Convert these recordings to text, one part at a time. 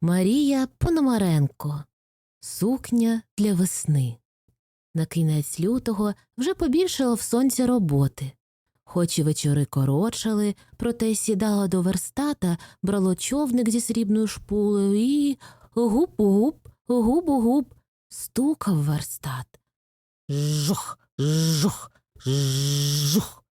Марія Пономаренко. Сукня для весни. На кінець лютого вже побільшало в сонця роботи. Хоч і вечори корочали, проте сідало до верстата, брало човник зі срібною шпулею і гуп-гуп, губ-губ, стукав верстат. Жух, жух, жух.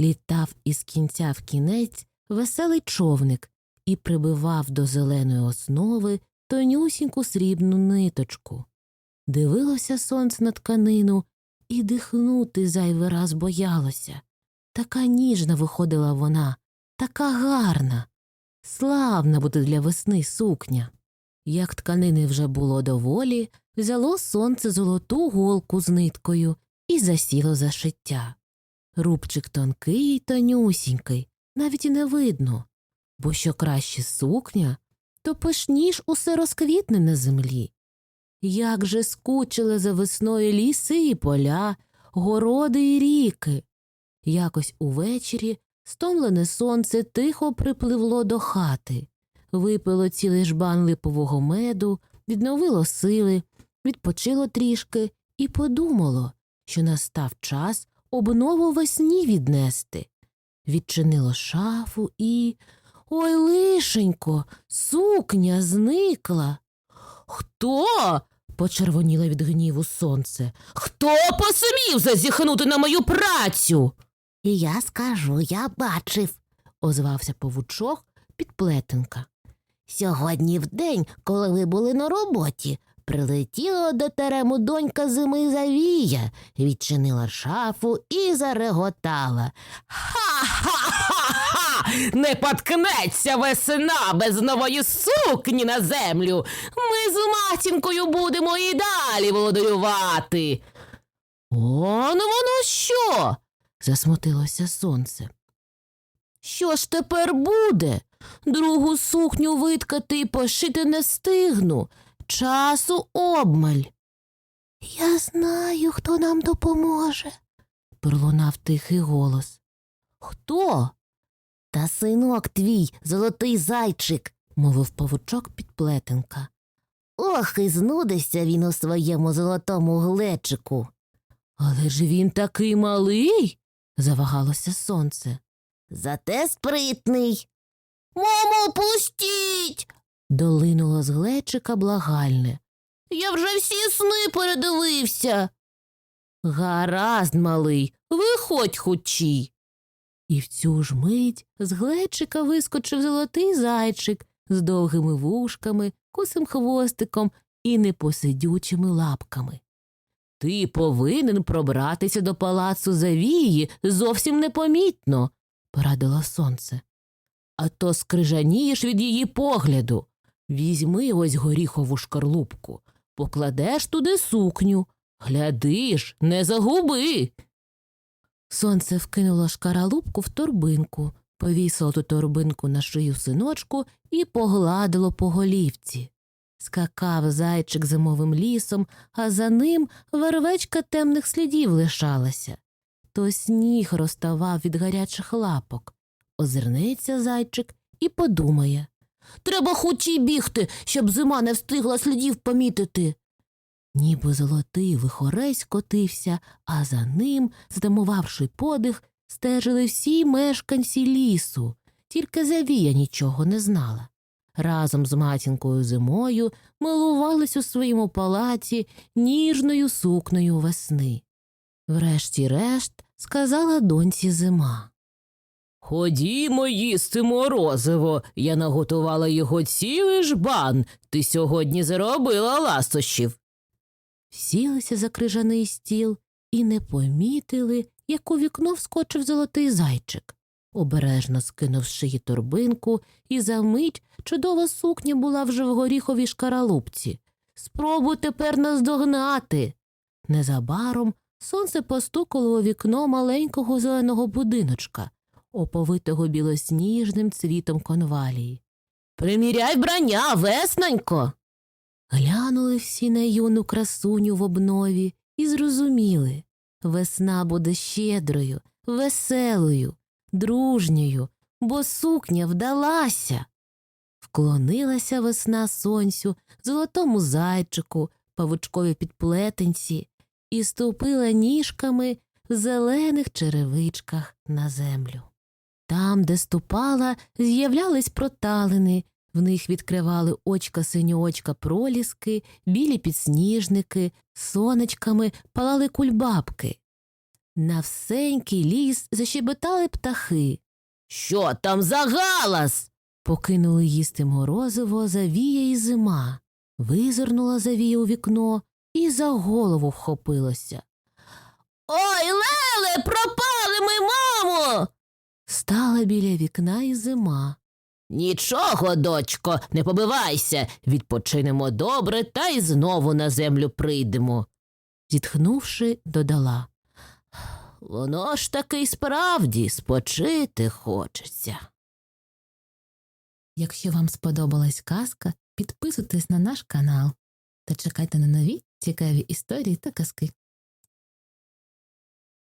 Літав із кінця в кінець веселий човник і прибивав до зеленої основи тонюсіньку срібну ниточку. Дивилося сонце на тканину і дихнути зайвий раз боялося. Така ніжна виходила вона, така гарна, славна буде для весни сукня. Як тканини вже було доволі, взяло сонце золоту голку з ниткою і засіло за шиття. Рубчик тонкий й тонюсінький, навіть і не видно, бо що краще сукня, то пишніш усе розквітне на землі. Як же скучили за весною ліси і поля, городи і ріки. Якось увечері стомлене сонце тихо припливло до хати, випило цілий жбан липового меду, відновило сили, відпочило трішки і подумало, що настав час обнову весні віднести. Відчинило шафу і. Ой, лишенько, сукня зникла. Хто? почервоніло від гніву сонце. Хто посмів зазіхнути на мою працю? Я скажу, я бачив, озвався павучок підплетенка. Сьогодні в день, коли ви були на роботі, прилетіла до терему донька зими Завія, відчинила шафу і зареготала. Ха-ха-ха! Не поткнеться весна без нової сукні на землю. Ми з матінкою будемо і далі володарювати. Он воно що? засмутилося сонце. Що ж тепер буде? Другу сукню виткати і пошити не стигну. Часу обмаль. Я знаю, хто нам допоможе, пролунав тихий голос. Хто? Та синок твій, золотий зайчик, мовив павучок підплетенка. Ох, і знудився він у своєму золотому глечику. Але ж він такий малий, завагалося сонце. Зате спритний. Мамо, пустіть. долинуло з глечика благальне. Я вже всі сни передивився. Гаразд, малий, виходь хучі. І в цю ж мить з глечика вискочив золотий зайчик з довгими вушками, косим хвостиком і непосидючими лапками. Ти повинен пробратися до палацу Завії зовсім непомітно, порадило сонце. А то скрижанієш від її погляду. Візьми ось горіхову шкарлупку, покладеш туди сукню. Глядиш, не загуби. Сонце вкинуло шкаралупку в торбинку, повісило ту торбинку на шию синочку і погладило по голівці. Скакав зайчик зимовим лісом, а за ним вервечка темних слідів лишалася. То сніг розставав від гарячих лапок. Озирнеться зайчик і подумає Треба хутчій бігти, щоб зима не встигла слідів помітити. Ніби золотий вихорець котився, а за ним, затамувавши подих, стежили всі мешканці лісу, тільки Завія нічого не знала. Разом з матінкою зимою милувались у своєму палаці ніжною сукнею весни. Врешті-решт сказала доньці зима. Ходімо їсти морозиво, я наготувала його цілий жбан, ти сьогодні заробила ластощів. Сілися за крижаний стіл і не помітили, як у вікно вскочив золотий зайчик. Обережно скинув з шиї торбинку, і за мить чудова сукня була вже в горіховій шкаралупці. Спробуй тепер наздогнати. Незабаром сонце постукало у вікно маленького зеленого будиночка, оповитого білосніжним цвітом конвалії. Приміряй брання, весненько. Глянули всі на юну красуню в обнові і зрозуміли весна буде щедрою, веселою, дружньою, бо сукня вдалася. Вклонилася весна сонцю, золотому зайчику, павучкові підплетенці і ступила ніжками в зелених черевичках на землю. Там, де ступала, з'являлись проталини, в них відкривали очка синьоочка проліски, білі підсніжники, сонечками палали кульбабки. На всенький ліс защебетали птахи. Що там за галас? Покинули їсти морозиво Завія і зима. Визирнула Завія у вікно і за голову вхопилася. Ой, Леле, пропали ми, мамо. Стала біля вікна і зима. Нічого, дочко, не побивайся. Відпочинемо добре та й знову на землю прийдемо. Зітхнувши, додала. Воно ж таки й справді спочити хочеться. Якщо вам сподобалась казка, підписуйтесь на наш канал та чекайте на нові цікаві історії та казки.